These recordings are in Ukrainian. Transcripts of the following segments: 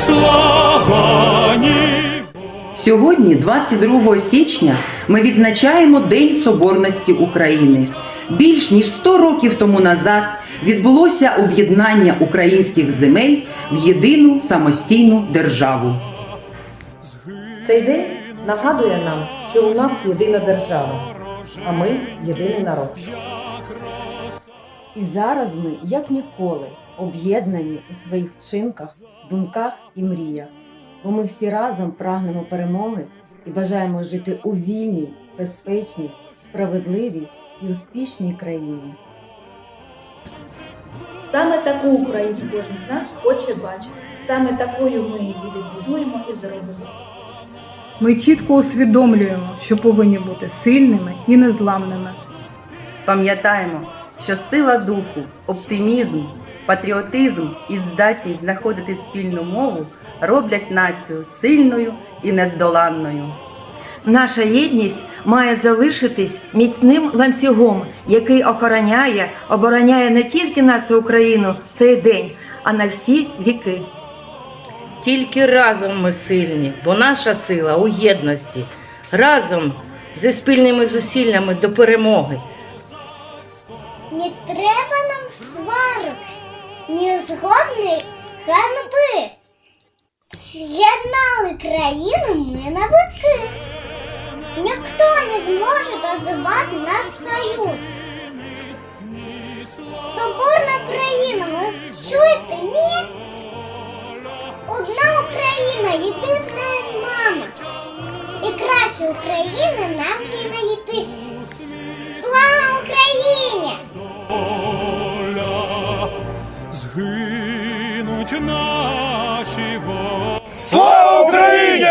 слава, ні Сьогодні, 22 січня, ми відзначаємо День Соборності України. Більш ніж 100 років тому назад відбулося об'єднання українських земель в єдину самостійну державу. Цей день нагадує нам, що у нас єдина держава, а ми єдиний народ. І зараз ми, як ніколи, об'єднані у своїх вчинках, думках і мріях, бо ми всі разом прагнемо перемоги і бажаємо жити у вільній, безпечній, справедливій і успішній країні. Саме таку Україну кожен з нас хоче бачити. Саме такою ми її відбудуємо і зробимо. Ми чітко усвідомлюємо, що повинні бути сильними і незламними. Пам'ятаємо, що сила духу, оптимізм, патріотизм і здатність знаходити спільну мову роблять націю сильною і нездоланною. Наша єдність має залишитись міцним ланцюгом, який охороняє, обороняє не тільки нашу Україну в цей день, а на всі віки. Тільки разом ми сильні, бо наша сила у єдності. Разом зі спільними зусиллями до перемоги. Не треба нам сварок, ні згодних ганьби. З'єднали країну ми на вики. Ніхто не зможе дозвати наш союз. Соборна країна, ви чуєте? Ні? Одна Україна, єдина мама. І краще України нам не знайти. Згинуть наші воїни. Слава Україні!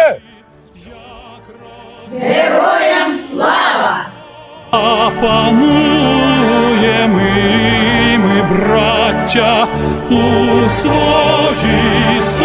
А панує ми, ми, браття, у своїй стороні.